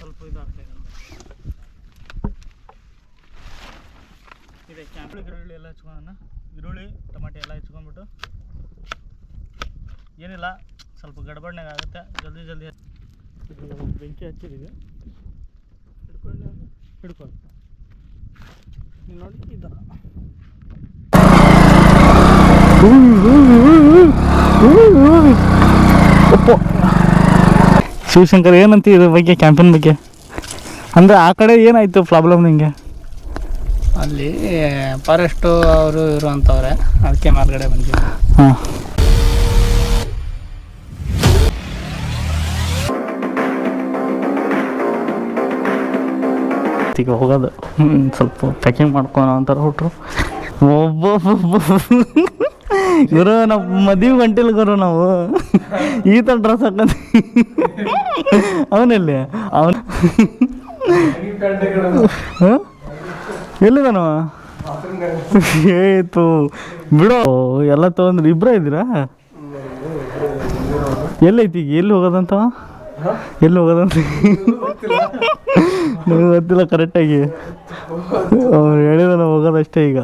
ಸ್ವಲ್ಪ ಇದಾಗ್ತಾ ಇದೆ. ಇದೆ ಕ್ಯಾಂಪ್ಳಿ ಈರುಳ್ಳಿ ಎಲ್ಲ ಹಚ್ಕೊಳ್ಳೋಣ. ಈರುಳ್ಳಿ ಟಮಾಟೆ ಎಲ್ಲ ಹಚ್ಕೊಂಡ್ಬಿಟ್ಟು. ಏನಿಲ್ಲ ಸ್ವಲ್ಪ ಗಡ್ಬಡ್ನಾಗ ಆಗುತ್ತೆ. ಜಲ್ದಿ ಜಲ್ದಿ ಇದು ಬೆಂಕಿ ಹಚ್ಚಿದೀವಿ. ಹಿಡ್ಕೊಳ್ಳಿ ಹಿಡ್ಕೊಂಡು ನೋಡಿ ಈ ಥರ ಒಪ್ಪು ಶಿವಶಂಕರ್ ಏನಂತ ಇದ್ರ ಬಗ್ಗೆ ಕ್ಯಾಂಪೇನ್ ಬಗ್ಗೆ? ಅಂದರೆ ಆ ಕಡೆ ಏನಾಯಿತು ಪ್ರಾಬ್ಲಮ್ ನಿಮಗೆ ಅಲ್ಲಿ ಫಾರೆಸ್ಟು ಅವರು ಇವರು ಅಂತವ್ರೆ ಅದಕ್ಕೆ ಮಾರ್ಗಡೆ ಬಂದಿದ್ದೆ ಹಾಂ. ಈಗ ಹೋಗೋದು. ಸ್ವಲ್ಪ ಪ್ಯಾಕಿಂಗ್ ಮಾಡ್ಕೊಳೋ ಅಂತಾರೆ ಹುಟ್ರು. ಒಬ್ಬೊಬ್ಬೊಬ್ಬ ಗುರು ನಾವು ಮದುವೆ ಗಂಟಿಲ್ ಗುರು ನಾವು. ಈ ಥರ ಡ್ರೆಸ್ ಹಾಕ ಅವನಲ್ಲಿ ಅವನು ಎಲ್ಲಿದಾನವ ಏತು ಬಿಡೋ ಎಲ್ಲ ತಗೊಂಡ್ರೆ ಇಬ್ಬರ ಇದ್ದೀರಾ? ಎಲ್ಲೈತಿ ಈಗ? ಎಲ್ಲಿ ಹೋಗೋದಂತ ಎಲ್ಲಿ ಹೋಗೋದಂತ ನನಗೆ ಗೊತ್ತಿಲ್ಲ ಕರೆಕ್ಟಾಗಿ ಅವ್ರು ಹೇಳಿದ ನಾವು ಹೋಗೋದಷ್ಟೇ ಈಗ.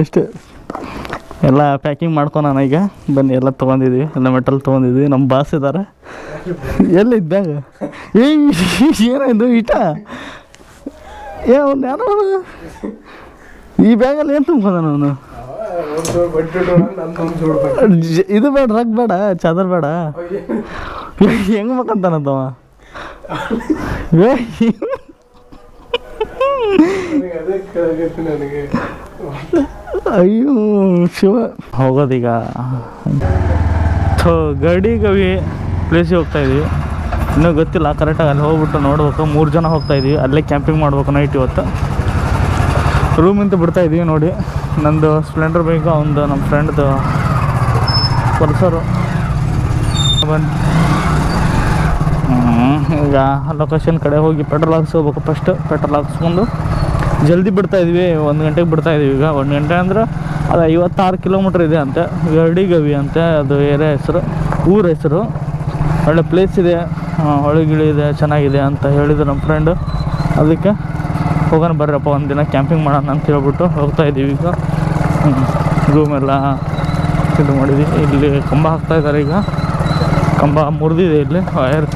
ಅಷ್ಟೇ. ಎಲ್ಲ ಪ್ಯಾಕಿಂಗ್ ಮಾಡ್ಕೊಳಣ ಈಗ. ಬನ್ನಿ, ಎಲ್ಲ ತೊಗೊಂಡಿದ್ವಿ. ಎಲ್ಲ ಮೆಟಲ್ ತೊಗೊಂಡಿದ್ವಿ. ನಮ್ಮ ಬಾಸ್ ಇದ್ದಾರೆ ಎಲ್ಲಿ ಬ್ಯಾಗ್ ಏ ಏನಾಯ್ತು ಇಟ? ಏ, ಅವ್ನು ಯಾರೋ ಈ ಬ್ಯಾಗಲ್ಲಿ ಏನು ತುಂಬ ಜ- ಇದು ಬೇಡ ರಗ್ ಬೇಡ ಚಾದರ್ ಬೇಡ. ಹೆಂಗ್ ಮಕ್ಕಂತಾನಂತವ? ಏ, ಅಯ್ಯೋ ಶಿವ. ಹೋಗೋದೀಗ. ಗಡಿ ಗವಿ ಪ್ಲೇಸಿಗೆ ಹೋಗ್ತಾ ಇದ್ವಿ. ಇನ್ನೂ ಗೊತ್ತಿಲ್ಲ ಕರೆಕ್ಟಾಗಿ ಅಲ್ಲಿ ಹೋಗ್ಬಿಟ್ಟು ನೋಡ್ಬೇಕು. ಮೂರು ಜನ ಹೋಗ್ತಾ ಇದ್ವಿ. ಅಲ್ಲೇ ಕ್ಯಾಂಪಿಂಗ್ ಮಾಡ್ಬೇಕು ನೈಟ್ ಇವತ್ತು. ರೂಮಿಂದ ಬಿಡ್ತಾ ಇದೀವಿ ನೋಡಿ. ನಂದು ಸ್ಪ್ಲೆಂಡರ್ ಬೈಕ್ ಅವನದು ನಮ್ಮ ಫ್ರೆಂಡ್ದು ಪಲ್ಸರು ಬಂದು. ಈಗ ಲೊಕೇಶನ್ ಕಡೆ ಹೋಗಿ ಪೆಟ್ರೋಲ್ ಹಾಕ್ಸ್ಕೋಬೇಕು ಫಸ್ಟ್ ಪೆಟ್ರೋಲ್ ಹಾಕ್ಸ್ಕೊಂಡು ಜಲ್ದಿ ಬಿಡ್ತಾ ಇದ್ವಿ ಒಂದು ಗಂಟೆಗೆ ಇದೀವಿ ಈಗ. ಒಂದು ಗಂಟೆ ಅಂದ್ರೆ ಅದು ಐವತ್ತಾರು ಕಿಲೋಮೀಟ್ರ್ ಇದೆ ಅಂತೆ. ಗವಿ ಅಂತೆ ಅದು ಏರಿಯಾ ಹೆಸರು ಊರ ಹೆಸರು. ಒಳ್ಳೆ ಪ್ಲೇಸ್ ಇದೆ ಆ, ಗಿಳಿ ಇದೆ ಚೆನ್ನಾಗಿದೆ ಅಂತ ಹೇಳಿದ್ರು ನಮ್ಮ ಫ್ರೆಂಡು ಅದಕ್ಕೆ ಹೋಗೋಣ ಬರ್ರಪ್ಪ ಒಂದು ದಿನ ಕ್ಯಾಂಪಿಂಗ್ ಮಾಡೋಣ ಅಂತ ಹೇಳ್ಬಿಟ್ಟು ಹೋಗ್ತಾ ಇದ್ದೀವಿ ಈಗ. ರೂಮ್ ಎಲ್ಲ ಇದು ಮಾಡಿದ್ವಿ. ಇಲ್ಲಿ ಕಂಬ ಹಾಕ್ತಾ ಇದ್ದಾರೆ ಈಗ. ಕಂಬ ಮುರಿದಿದೆ ಇಲ್ಲಿ ವಯರ್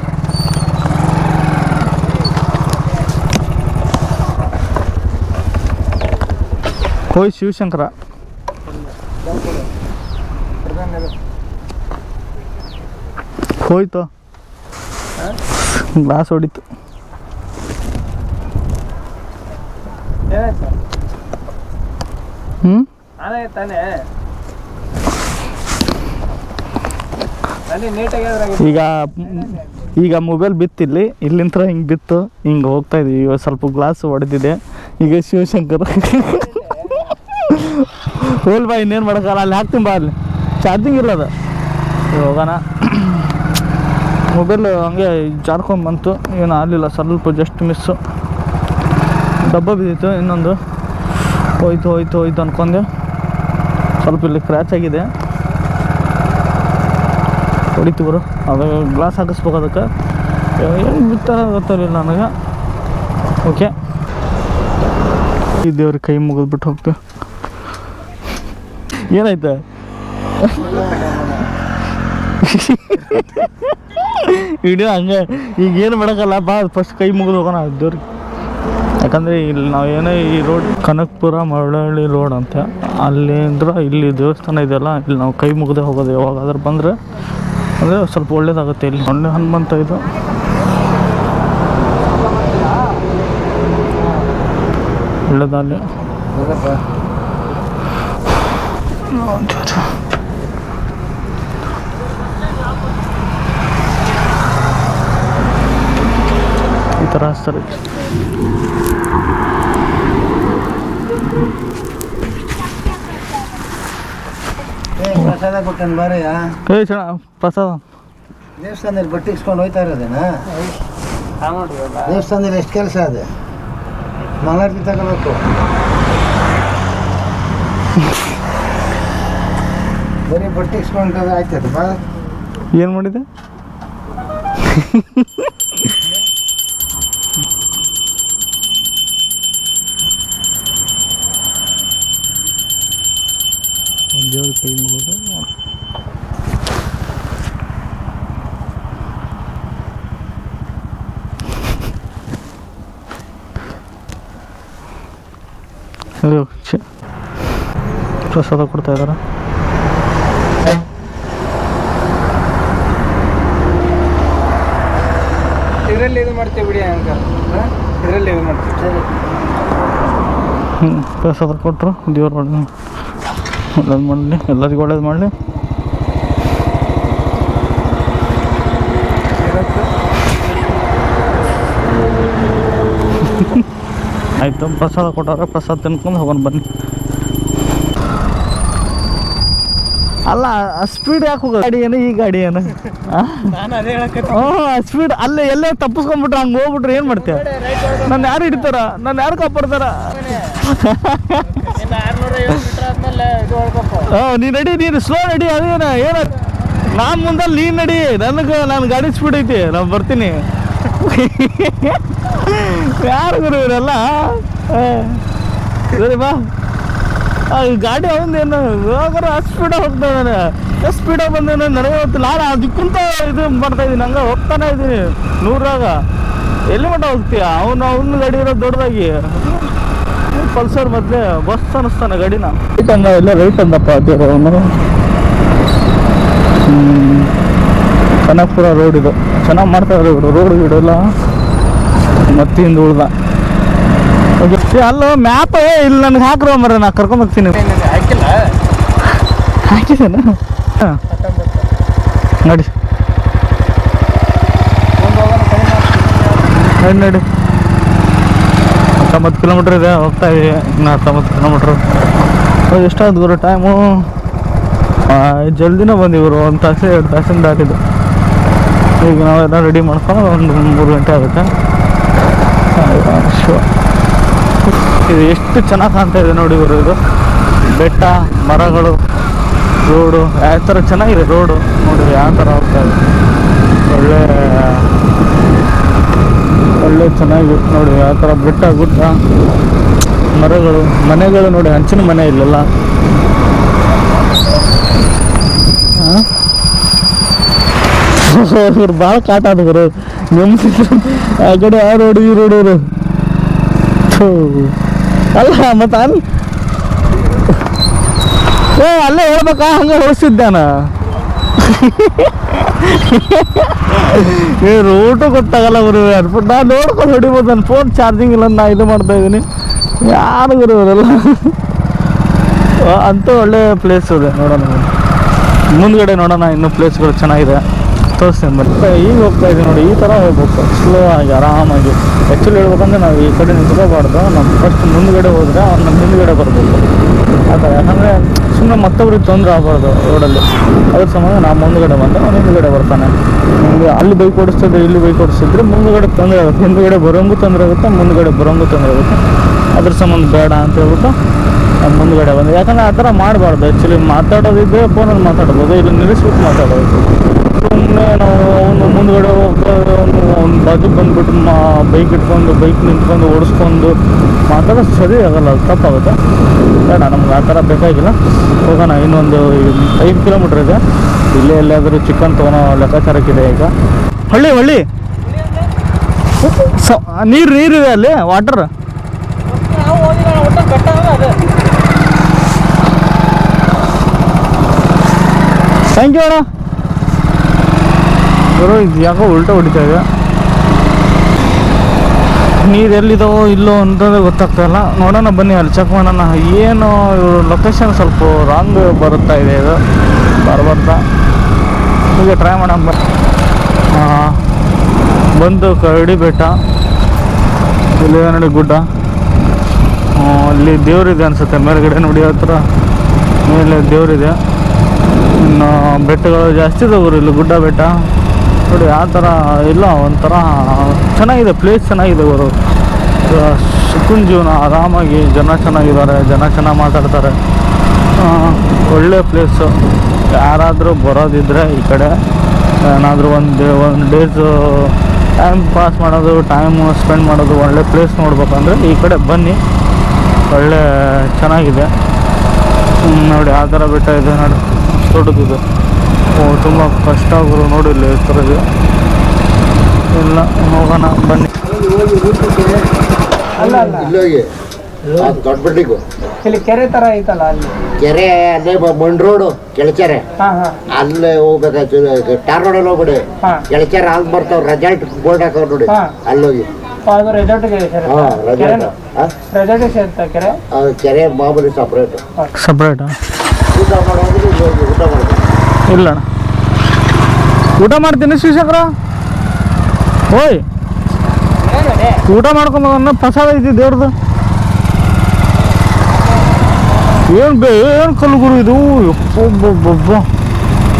ಹೋಯ್ ಶಿವಶಂಕರ. ಹೋಯ್ತು. ಗ್ಲಾಸ್ ಹೊಡಿತು. ಹ್ಞೂ ಈಗ ಈಗ ಮೊಬೈಲ್ ಬಿತ್ತಿಲ್ಲಿ ಇಲ್ಲಿಂದ ಹಿಂಗೆ ಬಿತ್ತು ಹಿಂಗೆ ಹೋಗ್ತಾ ಇದ್ವಿ. ಇವಾಗ ಸ್ವಲ್ಪ ಗ್ಲಾಸ್ ಹೊಡೆದಿದೆ ಈಗ ಶಿವಶಂಕರ್. ಹೋಲ್ ಬಾ ಇನ್ನೇನು ಮಾಡೋಕ್ಕಲ್ಲ ಅಲ್ಲಿ ಹಾಕ್ತೀನಿ ಬಾ ಅಲ್ಲಿ. ಚಾರ್ಜಿಂಗ್ ಇಲ್ಲ ಅದು. ಹೋಗೋಣ. ಮೊಬೈಲ್ ಹಂಗೆ ಜಾರ್ಕೊಂಡು ಬಂತು. ಏನು ಆಗಲಿಲ್ಲ. ಸ್ವಲ್ಪ ಜಸ್ಟ್ ಮಿಸ್ಸು ಡಬ್ಬ ಬಿದ್ದಿತ್ತು, ಇನ್ನೊಂದು ಹೋಯ್ತು ಹೋಯ್ತು ಹೋಯ್ತು ಅನ್ಕೊಂಡೆ. ಸ್ವಲ್ಪ ಇಲ್ಲಿ ಕ್ರ್ಯಾಚ್ ಆಗಿದೆ. ಹೊಡಿತು ಬರು ಅದು ಗ್ಲಾಸ್ ಹಾಕಿಸ್ಬೇಕು ಅದಕ್ಕೆ. ಏನು ಬಿತ್ತಾರ ಗೊತ್ತಿರಲಿಲ್ಲ ನನಗೆ. ಓಕೆ ಈ ದೇವ್ರ ಕೈ ಮುಗಿದ್ಬಿಟ್ಟು ಹೋಗ್ತು. ಏನಾಯ್ತು? ವಿಡಿಯೋ ಹಂಗೆ. ಈಗ ಏನು ಮಾಡೋಕ್ಕಲ್ಲ, ಬಾ ಫಸ್ಟ್ ಕೈ ಮುಗಿದು ಹೋಗೋಣ ದೇವ್ರಿಗೆ ಯಾಕಂದರೆ ಇಲ್ಲಿ ನಾವೇನೇ ಈ ರೋಡ್ ಕನಕಪುರ, ಮರಳಹಳ್ಳಿ ರೋಡ್ ಅಂತ ಅಲ್ಲಿಂದ ಇಲ್ಲಿ ದೇವಸ್ಥಾನ ಇದೆಯಲ್ಲ, ಇಲ್ಲಿ ನಾವು ಕೈ ಮುಗದೆ ಹೋಗೋದು ಯಾವಾಗಾದ್ರೂ ಬಂದರೆ, ಅಂದರೆ ಸ್ವಲ್ಪ ಒಳ್ಳೇದಾಗುತ್ತೆ ಇಲ್ಲಿ. ಒಳ್ಳೆ ಹನುಮಂತ ಇದು ಒಳ್ಳೆದಲ್ಲಿ ಈ ಥರ ಹಚ್ತಾರೆ ಪ್ರಸಾದ ಕೊಟ್ಟನ್ ಬಾರಯ್ಯ ಏ ಚೆನ್ನ ಪ್ರಸಾದ. ದೇವಸ್ಥಾನದಲ್ಲಿ ಬಟ್ಟೆ ಇಸ್ಕೊಂಡು ಹೋಯ್ತಾ ಇರೋದೇನಾ? ನೋಡ್ರಿ ದೇವಸ್ಥಾನದಲ್ಲಿ ಎಷ್ಟು ಕೆಲಸ ಅದು ಮಂಗಳಾರತಿ ತಗೋಬೇಕು. ಬರೀ ಬಟ್ಟೆ ಇಸ್ಕೊಂಡು ಆಯ್ತದ ಬಾ. ಏನು ಮಾಡಿದೆ? ದೇವ್ರ ಕೈ ಮುಗಿದು. ಪ್ರಸಾದ ಕೊಡ್ತಾ ಇದ್ದಾರೆ ಇದರಲ್ಲಿ ಇದು ಮಾಡ್ತೀವಿ ಬಿಡಿ ಅಂಕಲ್ ಇದರಲ್ಲಿ ಇದು ಮಾಡ್ತೀವಿ ಹ್ಞೂ ಪ್ರಸಾದ ಕೊಟ್ಟರು ದೇವ್ರ ಒಳ್ಳೇದು ಮಾಡಲಿ ಎಲ್ಲರಿಗೂ ಒಳ್ಳೇದು ಮಾಡಲಿ. ಆಯಿತು ಪ್ರಸಾದ ಕೊಟ್ಟಾರ ಪ್ರಸಾದ ತಿನ್ಕೊಂಡು ಹೋಗೋಣ ಬನ್ನಿ. ಅಲ್ಲ ಸ್ಪೀಡ್ ಯಾಕೆ ಹೋಗೋದು? ಗಾಡಿ ಏನು ಈ ಗಾಡಿ ಏನು? ನಾನು ಸ್ಪೀಡ್ ಅಲ್ಲೇ ಎಲ್ಲೇ ತಪ್ಪಿಸ್ಕೊಂಡ್ಬಿಟ್ರೆ ಹಂಗೆ ಹೋಗ್ಬಿಟ್ರೆ ಏನು ಮಾಡ್ತೇವೆ ನನ್ನ ಯಾರು ಹಿಡಿತಾರ? ನನ್ನ ಯಾರು ಕಾಪಾಡ್ತಾರ? ನೀ ನಡಿ ನೀನು ಸ್ಲೋ ನಡಿ ಅದೇನ ಏನ ನಾನು ಮುಂದೆ ನೀನು ನಡಿ. ನನಗೆ ನಾನು ಗಾಡಿ ಸ್ಪೀಡ್ ಐತಿ. ನಾನು ಬರ್ತೀನಿ. ಯಾರು ಗುರು ಇವರೆಲ್ಲ? ಸರಿ ಬಾ. ಗಾಡಿ ಅವನೇನು ಹೋಗೋರು ಸ್ಪೀಡಾಗಿ ಹೋಗ್ತಾನೆ ಎಷ್ಟು ಸ್ಪೀಡಾಗಿ ಬಂದೇನು ನನಗೆ ನಾನು ಅದಕ್ಕಿಂತ ಇದು ಮಾಡ್ತಾ ಇದ್ದೀನಿ. ಹಂಗೆ ಹೋಗ್ತಾನೆ ಇದ್ದೀನಿ. ನೂರಾಗ. ಎಲ್ಲಿ ಮಟ್ಟ ಹೋಗ್ತೀಯ? ಅವನು ಅವನು ಗಾಡಿ ಇರೋದು ದೊಡ್ಡದಾಗಿ. ಪಲ್ಸರ್ ಮತ್ತೆ ಬಸ್ ಅನ್ನಿಸ್ತಾನೆ ಗಾಡಿನ. ರೈಟ್ ಎಲ್ಲ ರೈಟ್ ಅಂದಪ್ಪ ಅದೇರು ಅವನು. ಕನಕಪುರ ರೋಡ್ ಇದು. ಚೆನ್ನಾಗಿ ಮಾಡ್ತಾ ಇದ್ರು ರೋಡ್ ಗಿಡ ಎಲ್ಲ. ಮತ್ತೆ ಉಳ್ದ. ಅಲ್ಲೋ ಮ್ಯಾಪ್ ಇಲ್ಲಿ ನನಗೆ ಹಾಕ್ರೋ ಮರ ನಾ ಕರ್ಕೊಂಡ್ ಹೋಗ್ತೀನಿ ಏನಿದೆ, ಹಾಕಿಲ್ಲ ಹಾಕಿದ್ದೇನೆ ಹಾಂ. ನೋಡಿ. ನಡಿ. ನಡಿ. ಹತ್ತೊಂಬತ್ತು ಕಿಲೋಮೀಟ್ರ್ ಇದೆ ಹೋಗ್ತಾ ಇದೆ ಇನ್ನು ಹತ್ತೊಂಬತ್ತು ಕಿಲೋಮೀಟ್ರ್ ಎಷ್ಟಾದ್ರು ಗುರು ಟೈಮು ಜಲ್ದಿನೇ ಬಂದಿವರು ಒಂದು ತಾಸು ಎರಡು ತಾಸಿಂದ ದಾಟಿದ್ದು ಈಗ ನಾವೆಲ್ಲ ರೆಡಿ ಮಾಡ್ಕೊಂಡು ಒಂದು ಮೂರು ಗಂಟೆ ಆಗುತ್ತೆ ಶಿವ ಇದು ಎಷ್ಟು ಚೆನ್ನಾಗಿ ಕಾಣ್ತಾ ಇದೆ ನೋಡಿ ಇವರು ಇದು. ಬೆಟ್ಟ, ಮರಗಳು, ರೋಡು ಯಾವ ಥರ ಚೆನ್ನಾಗಿದೆ ರೋಡು. ನೋಡಿ ಯಾವ ಥರ ಹೋಗ್ತಾ ಇದೆ. ಒಳ್ಳೆ ಒಳ್ಳೆ ಚೆನ್ನಾಗಿ ನೋಡಿ ಯಾವ ಥರ ಬೆಟ್ಟ, ಗುಡ್ಡ, ಮರಗಳು, ಮನೆಗಳು ನೋಡಿ, ಹಂಚಿನ ಮನೆ ಇಲ್ಲಲ್ಲ. ಇವ್ರು ಭಾಳ ಕಾಟ ಅದು ಗುರು. ನೆಮ್ಮದಿ ಆ ಕಡೆ ಆ ರೋಡು, ಈ ರೋಡು. ಅಲ್ಲ ಮತ್ತೆ ಅಲ್ಲಿ ಏ ಅಲ್ಲೇ ಹೇಳ್ಬೇಕಾ? ಹಂಗೆ ಹೊಳಿಸಿದ್ದಾನ ಏ ರೂಟು ಗೊತ್ತಾಗಲ್ಲ ಗುರು ಅನ್ಬಿಟ್ಟು ನಾನು ನೋಡ್ಕೊಂಡು ಹೊಡಿಬೋದು ನನ್ನ ಫೋನ್ ಚಾರ್ಜಿಂಗ್ ಇಲ್ಲ ನಾ ಇದು ಮಾಡ್ತಾ ಇದ್ದೀನಿ. ಯಾರು ಗುರು ಇವರೆಲ್ಲ? ಆ, ಅಂತೂ ಒಳ್ಳೆ ಪ್ಲೇಸ್ ಇದೆ ನೋಡೋಣ ಮುಂದ್ಗಡೆ ನೋಡೋಣ ಇನ್ನೂ ಪ್ಲೇಸ್ಗಳು ಚೆನ್ನಾಗಿದೆ. ತೋರಿಸ್ತೀನಿ ಮತ್ತೆ ಈಗ ಹೋಗ್ತಾ ಇದ್ದೀವಿ ನೋಡಿ, ಈ ಥರ ಹೋಗ್ಬೇಕು. ಸ್ಲೋ ಆಗಿ, ಆರಾಮಾಗಿ. ಆ್ಯಕ್ಚುಲಿ ಹೇಳ್ಬೇಕಂದ್ರೆ ನಾವು ಈ ಕಡೆ ನಿಂತ್ಕೋಬಾರ್ದು. ನಮ್ಮ ಫಸ್ಟ್ ಮುಂದ್ಗಡೆ ಹೋದರೆ ಅವ್ರು ನಮ್ಮ ಹಿಂದ್ಗಡೆ ಬರಬೇಕು. ಆ ಥರ ಯಾಕಂದರೆ ಸುಮ್ಮನೆ ಮತ್ತೊಬ್ರಿಗೆ ತೊಂದರೆ ಆಗಬಾರ್ದು ರೋಡಲ್ಲಿ ಅದ್ರ ಸಂಬಂಧ ನಾವು ಮುಂದ್ಗಡೆ ಬಂದು ಅವ್ನು ಹಿಂದ್ಗಡೆ ಬರ್ತಾನೆ. ನಿಮಗೆ ಅಲ್ಲಿ ಬೈಕ್ ಓಡಿಸ್ತಿದ್ರೆ ಇಲ್ಲಿ ಬೈಕ್ ಓಡಿಸ್ತಿದ್ರೆ ಮುಂದ್ಗಡೆ ತೊಂದರೆ ಆಗುತ್ತೆ. ಹಿಂದ್ಗಡೆ ಬರೋಂಗೂ ತೊಂದರೆ ಆಗುತ್ತೆ, ಮುಂದ್ಗಡೆ ಬರೋಂಗೂ ತೊಂದರೆ ಆಗುತ್ತೆ. ಅದ್ರ ಸಂಬಂಧ ಬೇಡ ಅಂತ ಹೇಳ್ಬಿಟ್ಟು ಮುಂದ್ಗಡೆ ಬಂದು. ಯಾಕಂದರೆ ಆ ಥರ ಮಾಡಬಾರ್ದು. ಆ್ಯಕ್ಚುಲಿ ಮಾತಾಡೋದಿದ್ದರೆ ಫೋನಲ್ಲಿ ಮಾತಾಡ್ಬೋದು, ಇಲ್ಲಿ ನಿಲ್ಲಿಸ್ಬಿಟ್ಟು ಮಾತಾಡೋದು ಸುಮ್ಮನೆ ನಾವು ಅವನು ಮುಂದ್ಗಡೆ ಹೋಗ್ತಾ ಅವನು ಅವ್ನ ಬಾಜು ಬಂದ್ಬಿಟ್ಟು ಮಾ ಬೈಕ್ ಇಟ್ಕೊಂಡು ಬೈಕ್ ನಿಂತ್ಕೊಂಡು ಓಡಿಸ್ಕೊಂಡು ಮಾತಾಡೋದು ಸರಿ ಆಗಲ್ಲ, ಅದು ತಪ್ಪಾಗುತ್ತೆ. ಬೇಡ, ನಮ್ಗೆ ಆ ಥರ ಬೇಕಾಗಿಲ್ಲ. ಹೋಗೋಣ, ಇನ್ನೊಂದು ಐದು ಕಿಲೋಮೀಟ್ರ್ ಇದೆ. ಇಲ್ಲೇ ಎಲ್ಲಾದರೂ ಚಿಕನ್ ತೊಗೊಳೋ ಲೆಕ್ಕಾಚಾರಕ್ಕಿದೆ ಈಗ. ಹಳ್ಳಿ ಹಳ್ಳಿ? ಸ ನೀರು ನೀರಿದೆ ಅಲ್ಲಿ ವಾಟರ್ ಥ್ಯಾಂಕ್ ಯು ಅಣ್ಣ. ಗುರು ಇದು ಯಾಕೋ ಉಲ್ಟಾ ಹೊಡಿತಾ ಇದೆ. ನೀರು ಎಲ್ಲಿದಾವೋ ಇಲ್ಲೋ ಅಂತಂದ್ರೆ ಗೊತ್ತಾಗ್ತಾಯಿಲ್ಲ ನೋಡೋಣ ಬನ್ನಿ ಅಲ್ಲಿ ಚೆಕ್ ಮಾಡೋಣ. ಏನು ಲೊಕೇಶನ್ ಸ್ವಲ್ಪ ರಾಂಗ್ ಬರುತ್ತಾ ಇದೆ ಇದು. ಬರ್ಬರ್ತಾ. ಹೀಗೆ ಟ್ರೈ ಮಾಡೋಣ ಬ ಬಂದು ಕರಡಿ ಬೆಟ್ಟ ಇಲ್ಲಿ ನೋಡಿ ಗುಡ್ಡ. ಅಲ್ಲಿ ದೇವ್ರಿದೆ ಅನಿಸುತ್ತೆ. ಮೇಲ್ಗಡೆ ನೋಡಿ ಹತ್ರ ಮೇಲೆ ದೇವ್ರಿದೆ. ಇನ್ನು ಬೆಟ್ಟಗಳು ಜಾಸ್ತಿ ಇದಾವೆ ಇಲ್ಲಿ ಗುಡ್ಡ ಬೆಟ್ಟ. ನೋಡಿ, ಆ ಥರ ಇಲ್ಲ, ಒಂಥರ ಚೆನ್ನಾಗಿದೆ ಪ್ಲೇಸ್ ಚೆನ್ನಾಗಿದೆ ಅವರು ಸುಖನ್ ಜೀವನ, ಆರಾಮಾಗಿ ಜನ ಚೆನ್ನಾಗಿದ್ದಾರೆ, ಜನ ಚೆನ್ನಾಗಿ ಮಾತಾಡ್ತಾರೆ. ಒಳ್ಳೆ ಪ್ಲೇಸು ಯಾರಾದರೂ ಬರೋದಿದ್ರೆ ಈ ಕಡೆ, ಏನಾದರೂ ಒಂದು ಒಂದು ಡೇಸು ಟೈಮ್ ಪಾಸ್ ಮಾಡೋದು ಟೈಮ್ ಸ್ಪೆಂಡ್ ಮಾಡೋದು, ಒಳ್ಳೆ ಪ್ಲೇಸ್ ನೋಡ್ಬೇಕಂದ್ರೆ ಈ ಕಡೆ ಬನ್ನಿ. ಒಳ್ಳೆ, ಚೆನ್ನಾಗಿದೆ. ನೋಡಿ, ಆ ಥರ ಬೆಟ್ಟ ಇದೆ ನೋಡಿ, ದೊಡ್ಡದಿದೆ. ತುಂಬ ಕಷ್ಟ ಗುರು ನೋಡಿ ಇಲ್ಲಿ ಈ ಥರ ಇದೆ ಇಲ್ಲ ಹೋಗೋಣ ಬನ್ನಿ. ಅಲ್ಲ ಅಲ್ಲ. ಇಲ್ಲೋಗಿ ಆ ದೊಡ್ಡ ಬಿಲ್ಡಿಂಗು ಇಲ್ಲಿ ಕೆರೆ ತರ ಐತಲ್ಲ ಅಲ್ಲಿ? ಕೆರೆ ಅಲ್ಲೇ ಬ- ಮಣ್ ರೋಡು ಕೆಳಚೆರೆ. ಹಾ ಹಾ. ಅಲ್ಲೇ ಹೋಗ್ಬೇಕಾಯ್ತು ಟಾರ್ ರೋಡಲ್ಲಿ ಹೋಗ್ಬಿಡಿ. ಹಾ. ಕೆಳಚೆರೆ ಅಲ್ಲಿ ಬರ್ತಾವ ರೆಜಾಲ್ಟ್ ಬೋರ್ಡ್ ಹಾಕೋರು ನೋಡಿ. ಹಾ. ಅಲ್ಲೋಗಿ. ಅದು ರೆಸಾರ್ಟ್ಗೆ ಹಾ ರೆಜಾಲ್ಟ್ ರೆಸಾರ್ಟ್ಗೆ ಸೇರ್ತಾ ಕೆರೆ? ಕೆರೆ ಮಾಮೂಲಿ ಸಪ್ರೇಟ್ ಸಪ್ರೇಟಾ ಊಟ ಮಾಡೋದು ಇಲ್ಲಿ ಹೋಗಿ ಊಟ ಮಾಡ್ಬೇಕು ಇಲ್ಲ ಅಣ್ಣ ಊಟ ಮಾಡ್ತೀನಿ ಶಿಕ್ಷಕರ ಓಯ್. ಊಟ ಮಾಡ್ಕೊಂಬ ಪ್ರಸಾದ ಐತಿ ದೇವ್ರದ್ದು. ಏನು ಬೇ, ಏನು ಕಲ್ಲು ಗುರು ಇದು? ಒಬ್ಬೊಬ್ಬೊಬ್ಬ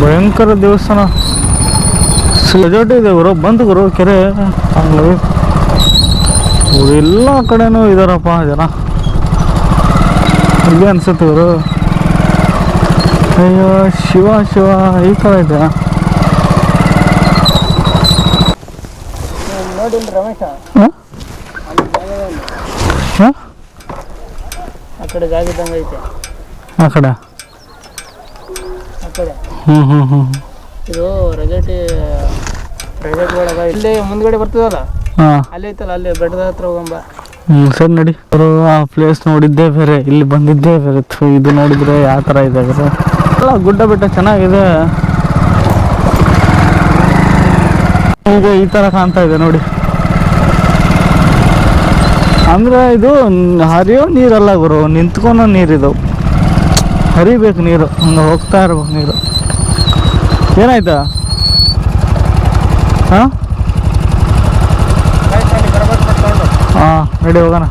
ಭಯಂಕರ ದೇವಸ್ಥಾನ. ರೆಜಾರ್ಟ್ ಇದೆ ಗುರು ಬಂತು ಗುರು, ಕೆರೆ. ಹಂಗಾಗಿ ಎಲ್ಲ ಕಡೆನೂ ಇದಾರಪ್ಪ ಜನ. ಇಲ್ಲಿ ಅನ್ಸುತ್ತೆ ಗುರು. ಅಯ್ಯೋ ಶಿವ ಶಿವ ಇದೆ. ನೋಡಿ ರಮೇಶ ಆ ಕಡೆ. ಜಾಗ ಇದ್ದಂಗೆ ಐತೆ ಆ ಕಡೆ ಆ ಕಡೆ ಹ್ಞೂ ಹ್ಞೂ ಹ್ಞೂ ಇದು. ರೆಸಾರ್ಟ್ ಒಳಗ ಇಲ್ಲೇ ಮುಂದ್ಗಡೆ ಬರ್ತದಲ್ಲ? ಹಾಂ. ಅಲ್ಲಿ ಐತಲ್ಲ ಅಲ್ಲಿ ಬೆಟ್ಟದ ಹತ್ರ ಹೋಗಂಬ. ಹ್ಞೂ ಸರಿ ನಡಿ. ಅವರು ಆ ಪ್ಲೇಸ್ ನೋಡಿದ್ದೇ ಬೇರೆ ಇಲ್ಲಿ ಬಂದಿದ್ದೇ ಬೇರೆ. ಇದು ನೋಡಿದ್ರೆ ಯಾವ ಥರ ಇದೆ ಬೇರೆ. ಅಲ್ಲ ಗುಡ್ಡ ಬೆಟ್ಟ ಚೆನ್ನಾಗಿದೆ. ಈಗ ಈ ಥರ ಕಾಣ್ತಾ ಇದೆ ನೋಡಿ. ಅಂದ್ರೆ ಇದು ಹರಿಯೋ ನೀರಲ್ಲ ಗುರು ನಿಂತ್ಕೊಳೋ ನೀರಿದು ಹರಿಬೇಕು ನೀರು ಹಂಗೆ ಹೋಗ್ತಾ ಇರ್ಬೇಕು ನೀರು. ಏನಾಯ್ತಾ? ಹಾಂ? ಹಾಂ ನಡಿ ಹೋಗೋಣ.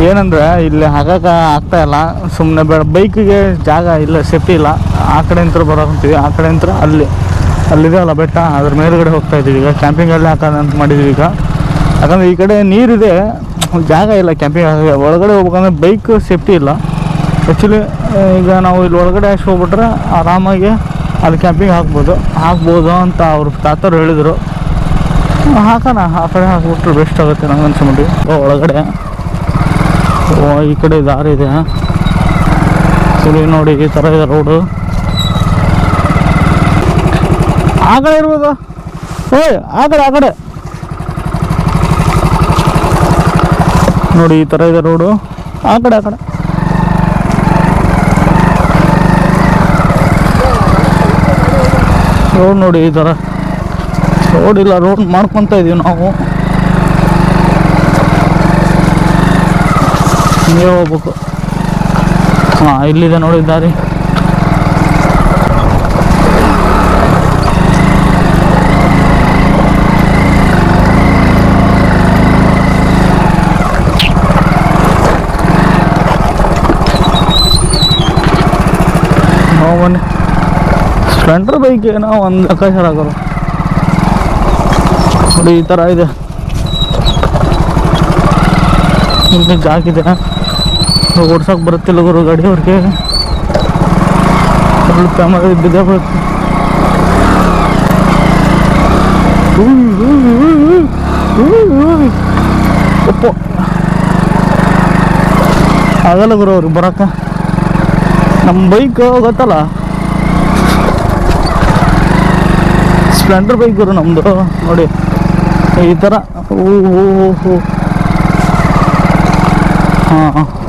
ಏನಂದ್ರೆ, ಇಲ್ಲಿ ಹಾಕಕ್ಕೆ ಆಗ್ತಾ ಇಲ್ಲ. ಸುಮ್ಮನೆ ಬೇಡ ಬೈಕಿಗೆ ಜಾಗ ಇಲ್ಲ ಸೇಫ್ಟಿ ಇಲ್ಲ. ಆ ಕಡೆ ನಿಂತರ ಬರೋಕಂತೀವಿ. ಆ ಕಡೆ ನಿಂತರ ಅಲ್ಲಿ. ಅಲ್ಲಿದೆ ಅಲ್ಲ ಬೆಟ್ಟ. ಅದ್ರ ಮೇಲುಗಡೆ ಹೋಗ್ತಾ ಇದ್ದೀವಿ. ಈಗ ಕ್ಯಾಂಪಿಂಗಲ್ಲಿ ಹಾಕೋಣ ಅಂತ ಮಾಡಿದ್ವಿ ಈಗ. ಯಾಕಂದರೆ ಈ ಕಡೆ ನೀರಿದೆ. ಜಾಗ ಇಲ್ಲ ಕ್ಯಾಂಪಿಂಗ್ ಒಳಗಡೆ ಹೋಗ್ಬೇಕಂದ್ರೆ ಬೈಕ್ ಸೇಫ್ಟಿ ಇಲ್ಲ. ಆ್ಯಕ್ಚುಲಿ ಈಗ ನಾವು ಇಲ್ಲಿ ಒಳಗಡೆ ಅಷ್ಟು ಹೋಗ್ಬಿಟ್ರೆ ಆರಾಮಾಗಿ ಅಲ್ಲಿ ಕ್ಯಾಂಪಿಂಗ್ ಹಾಕ್ಬೋದು. ಹಾಕ್ಬೋದು ಅಂತ ಅವ್ರ ತಾತರು ಹೇಳಿದರು. ಹಾಕೋಣ. ಆ ಕಡೆ ಹಾಕ್ಬಿಟ್ರೆ ಬೆಸ್ಟ್ ಆಗುತ್ತೆ ನಂಗೆ ಅನ್ಸ್ಬಿಟ್ಟು ಒಳಗಡೆ. ಈ ಕಡೆ ದಾರಿ ಇದೆ. ಸುಳಿ ನೋಡಿ ಈ ಥರ ಇದೆ ರೋಡು. ಆ ಕಡೆ ಇರ್ಬೋದು? ಓಯ್ ಆ ಕಡೆ ಆ ಕಡೆ. ನೋಡಿ ಈ ಥರ ಇದೆ ರೋಡು. ಆ ಕಡೆ ಆ ಕಡೆ. ರೋಡ್ ನೋಡಿ ಈ ಥರ ರೋಡ್ ಇಲ್ಲ, ರೋಡ್ ಮಾಡ್ಕೊತ ಇದೀವಿ ನಾವು. ನೀವು ಹೋಗ್ಬೇಕು. ಹಾಂ, ಇಲ್ಲಿದೆ ನೋಡಿ ಬನ್ನಿ. ಸ್ಪ್ಲೆಂಡರ್ ಬೈಕ್ ಏನೋ ಒಂದು ಲೆಕ್ಕಾಚಾರ ಆಗೋರು ನೋಡಿ, ಈ ಥರ ಇದೆ. ಇಲ್ಲಿ ಜಾಕಿದೆ ಓಡ್ಸೋಕೆ ಬರುತ್ತಿಲ್ಲ ಗುರು, ಗಾಡಿ ಅವ್ರಿಗೆ. ಫುಲ್ ಕ್ಯಾಮರ ಬಿದ್ದೇ ಬರುತ್ತೆ. ಒಪ್ಪು. ಆಗಲ್ಲ ಗುರು ಅವ್ರಿಗೆ ಬರೋಕೆ ನಮ್ಮ ಬೈಕ್ ಗೊತ್ತಲ್ಲ? ಸ್ಪ್ಲೆಂಡರ್ ಬೈಕ್ ಗುರು ನಮ್ಮದು ನೋಡಿ. ಈ ಥರ ಹೂ, ಹೋ, ಹೂ. ಹೂ, ಹಾಂ.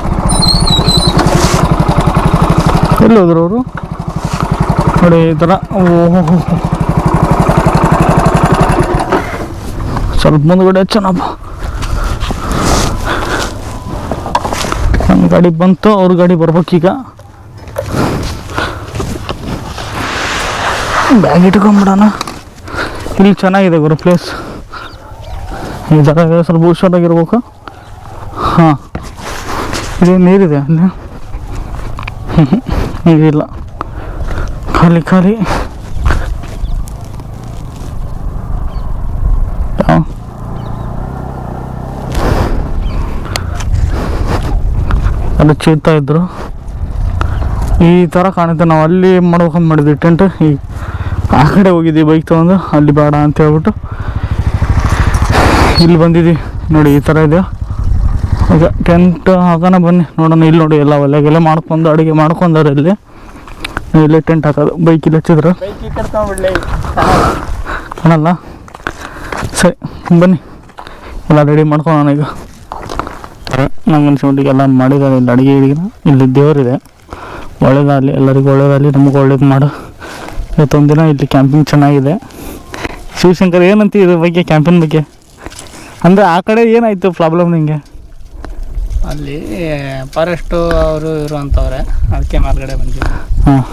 ಎಲ್ಲಿ ಹೋದ್ರು ಅವರು? ನೋಡಿ, ಈ ಥರ. ಓಹೋ ಸ್ವಲ್ಪ ಮುಂದ್ಗಡೆ ಹಚ್ಚೋಣಪ್ಪ. ನಮ್ಮ ಗಾಡಿ ಬಂತು, ಅವ್ರ ಗಾಡಿ ಬರ್ಬೇಕೀಗ. ಬ್ಯಾಗ್ ಇಟ್ಕೊಂಬಿಡೋಣ. ಇಲ್ಲಿ ಚೆನ್ನಾಗಿದೆ ಗುರು ಪ್ಲೇಸ್ ಈ ಜಾಗ ಸ್ವಲ್ಪ ಹುಷಾರಾಗಿರ್ಬೇಕು. ಹಾಂ. ಇದು ನೀರಿದೆ. ಅಲ್ಲಿ ಹ್ಞೂ. ನೀರಿಲ್ಲ ಖಾಲಿ ಖಾಲಿ. ಅದು ಚೀರ್ತಾ ಇದ್ರು. ಈ ಥರ ಕಾಣುತ್ತೆ. ನಾವು ಅಲ್ಲಿ ಮಾಡ್ಬೇಕಂತ ಮಾಡಿದ್ವಿ ಟೆಂಟ್ ಈ ಆ ಕಡೆ ಹೋಗಿದ್ದೀವಿ ಬೈಕ್ ತಗೊಂಡು. ಅಲ್ಲಿ ಬೇಡ ಅಂತ ಹೇಳ್ಬಿಟ್ಟು. ಇಲ್ಲಿ ಬಂದಿದ್ದೀವಿ ನೋಡಿ, ಈ ಥರ ಇದೆ. ಈಗ ಟೆಂಟ್ ಹಾಕೋಣ ಬನ್ನಿ. ನೋಡೋಣ ಇಲ್ಲಿ ನೋಡಿ ಎಲ್ಲ ಒಲೆಗೆಲ್ಲ ಮಾಡ್ಕೊಂಡು ಅಡುಗೆ ಮಾಡ್ಕೊಂಡವ್ರೆ ಇಲ್ಲಿ. ಇಲ್ಲಿ ಟೆಂಟ್ ಹಾಕೋದು. ಬೈಕ್ ಇಲ್ಲಿ ಹಚ್ಚಿದ್ರು? ಕಾಣಲ್ಲ? ಸರಿ, ಬನ್ನಿ. ಎಲ್ಲ ರೆಡಿ ಮಾಡ್ಕೊಳೋಣ ಈಗ. ನಂಗೆ ಅನ್ಸ್ಬಿಟ್ಟಿಗೆ ಎಲ್ಲ ಮಾಡಿದ್ದಾರೆ ಇಲ್ಲಿ ಅಡುಗೆ ಅಡುಗೆ ಇಲ್ಲಿ ದೇವರಿದೆ. ಒಳ್ಳೇದಾಗಲಿ, ಎಲ್ಲರಿಗೂ ಒಳ್ಳೇದಾಗಲಿ, ನಮಗೆ ಒಳ್ಳೇದು ಮಾಡು. ಇವತ್ತೊಂದು ದಿನ ಇಲ್ಲಿ ಕ್ಯಾಂಪಿಂಗ್ ಚೆನ್ನಾಗಿದೆ. ಶಿವಶಂಕರ್ ಏನಂತ ಇದ್ರ ಬಗ್ಗೆ, ಕ್ಯಾಂಪಿಂಗ್ ಬಗ್ಗೆ? ಅಂದರೆ ಆ ಕಡೆ ಏನಾಯಿತು ಪ್ರಾಬ್ಲಮ್ ನಿಮಗೆ ಅಲ್ಲಿ ಫಾರೆಸ್ಟು ಅವರು ಇರುವಂಥವ್ರೆ ಅದಕ್ಕೆ ಮಾರ್ಗಡೆ ಬಂದಿದ್ದೆ ಹಾಂ.